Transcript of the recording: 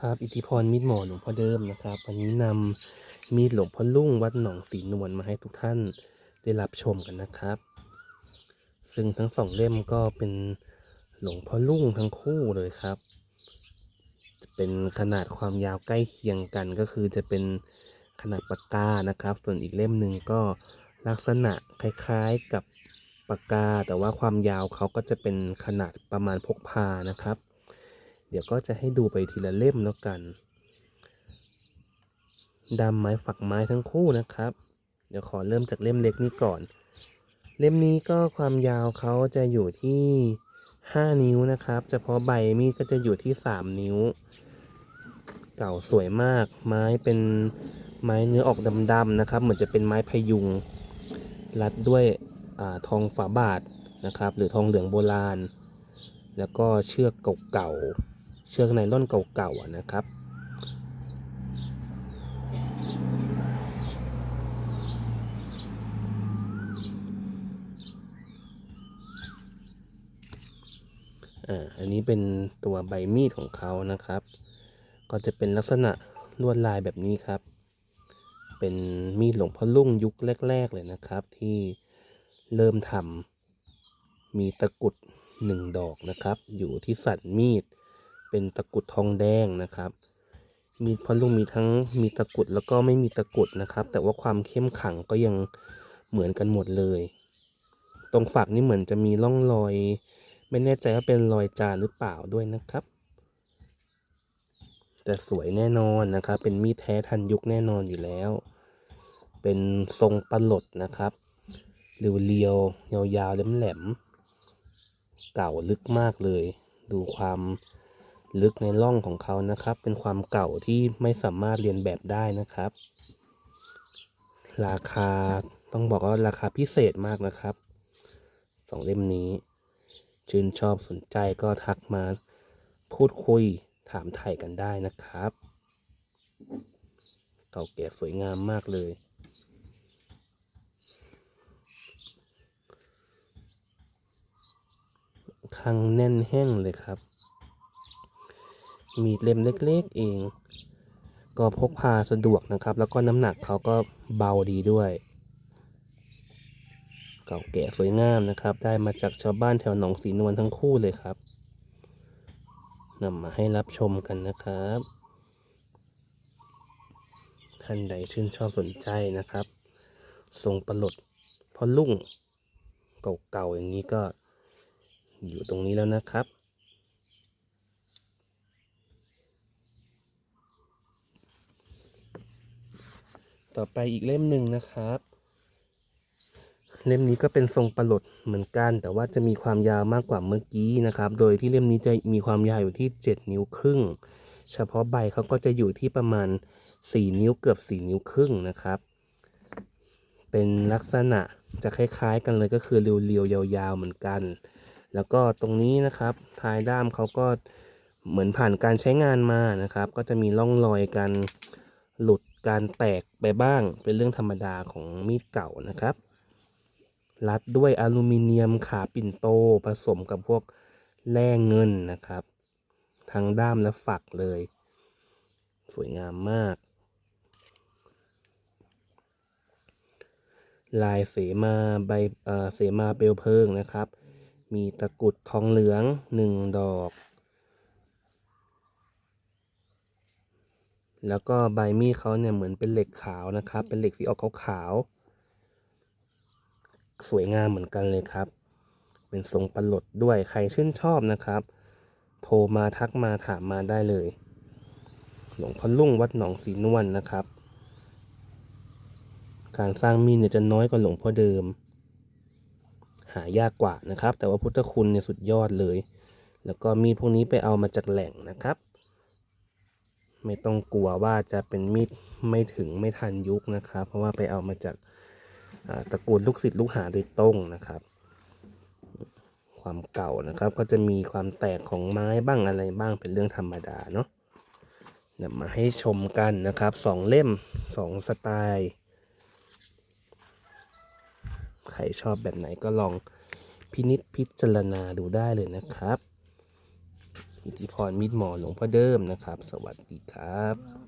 ครับอิทธิพรมีดหมอหลวงพ่อเดิมนะครับวันนี้นำมีดหลวงพ่อลุ่งวัดหนองสีนวลมาให้ทุกท่านได้รับชมกันนะครับ ซึ่งทั้งสองเล่มก็เป็นหลวงพ่อลุ่งทั้งคู่เลยครับ เป็นขนาดความยาวใกล้เคียงกันก็คือจะเป็นขนาดปากกานะครับ ส่วนอีกเล่มหนึ่งก็ลักษณะคล้ายๆกับปากกา แต่ว่าความยาวเขาก็จะเป็นขนาดประมาณพกพานะครับ เดี๋ยวก็จะให้ดูไปทีละเล่มแล้วกันดำไม้ฝักไม้ทั้งคู่นะครับ เดี๋ยวขอเริ่มจากเล่มเล็กนี้ก่อน เล่มนี้ก็ความยาวเขาจะอยู่ที่ 5 นิ้วนะครับ เฉพาะใบมีดก็จะอยู่ที่ 3 นิ้ว เก่าสวยมาก ไม้เป็นไม้เนื้อออกดำๆนะครับ เหมือนจะเป็นไม้พยุง รัดด้วยอทองฝาบาทนะครับ หรือทองเหลืองโบราณ แล้วก็เชือกเก่าๆ ชือกไนล่อนเก่าๆนะครับ อ่า อันนี้เป็นตัวใบมีดของเขานะครับ ก็จะเป็นลักษณะลวดลายแบบนี้ครับ เป็นมีดหลวงพ่อลุ่งยุคแรก ๆ เลยนะครับ ที่เริ่มทำมีตะกุดหนึ่งดอกนะครับ อยู่ที่สันมีด เป็นตะกุดทองแดงนะครับ มีพอลุงมีทั้งมีตะกุดแล้วก็ไม่มีตะกุดนะครับ แต่ว่าความเข้มขังก็ยังเหมือนกันหมดเลย ตรงฝักนี่เหมือนจะมีร่องรอย ไม่แน่ใจว่าเป็นรอยจานหรือเปล่าด้วยนะครับ แต่สวยแน่นอนนะครับ เป็นมีดแท้ทันยุคแน่นอนอยู่แล้ว เป็นทรงปลดนะครับเรียวๆยาวๆแหลมๆเก่าลึกมากเลย ดูความ ลึกในร่องของเขานะครับ เป็นความเก่าที่ไม่สามารถเรียนแบบได้นะครับ ราคาต้องบอกว่าราคาพิเศษมากนะครับสองเล่มนี้ ชื่นชอบสนใจก็ทักมาพูดคุยถามไถ่กันได้นะครับ เก่าแก่สวยงามมากเลยคังแน่นแห้งเลยครับ มีดเล่มเล็กๆเอง ก็พกพาสะดวกนะครับ แล้วก็น้ำหนักเขาก็เบาดีด้วย เก่าแก่สวยงามนะครับ ได้มาจากชาวบ้านแถวหนองสีนวลทั้งคู่เลยครับนำมาให้รับชมกันนะครับ ท่านใดชื่นชอบสนใจนะครับทรงประหลดพอลุ่งเก่าๆอย่างนี้ก็อยู่ตรงนี้แล้วนะครับ ต่อไปอีกเล่มหนึ่งนะครับ เล่มนี้ก็เป็นทรงประหลดเหมือนกัน แต่ว่าจะมีความยาวมากกว่าเมื่อกี้นะครับ โดยที่เล่มนี้จะมีความยาวอยู่ที่ 7 นิ้วครึ่ง เฉพาะใบเขาก็จะอยู่ที่ประมาณ 4 นิ้วเกือบ 4 นิ้วครึ่งนะครับ เป็นลักษณะจะคล้ายๆ กันเลยก็คือเรียวๆยาวๆเหมือนกัน แล้วก็ตรงนี้นะครับท้ายด้ามเขาก็เหมือนผ่านการใช้งานมานะครับ ก็จะมีร่องรอยการหลุด การแตกไปบ้างเป็นเรื่องธรรมดาของมีดเก่านะครับ รัดด้วยอลูมิเนียมขาปิ่นโตผสมกับพวกแร่เงินนะครับ ทั้งด้ามและฝักเลย สวยงามมาก ลายเสมาใบเเสมาเปลวเพลิงนะครับ มีตะกุดทองเหลืองหนึ่งดอก แล้วก็ใบมีดเขาเนี่ยเหมือนเป็นเหล็กขาวนะครับ เป็นเหล็กสีออกขาวๆสวยงามเหมือนกันเลยครับ เป็นทรงประหลดด้วยใครชื่นชอบนะครับ โทรมาทักมาถามมาได้เลย หลวงพ่อลุ่งวัดหนองสีนวลนะครับ การสร้างมีดเนี่ยจะน้อยกว่าหลวงพ่อเดิม หายากกว่านะครับ แต่ว่าพุทธคุณเนี่ยสุดยอดเลย แล้วก็มีดพวกนี้ไปเอามาจากแหล่งนะครับ ไม่ต้องกลัวว่าจะเป็นมีดไม่ถึงไม่ทันยุคนะครับ เพราะว่าไปเอามาจากตระกูลลูกศิษย์ลูกหาโดยตรงนะครับ ความเก่านะครับก็จะมีความแตกของไม้บ้างอะไรบ้างเป็นเรื่องธรรมดาเนาะนำมาให้ชมกันนะครับสองเล่มสองสไตล์ ใครชอบแบบไหนก็ลองพินิจพิจารณาดูได้เลยนะครับ อิทธิพรมิตรหมอหลวงพ่อเดิมนะครับ สวัสดีครับ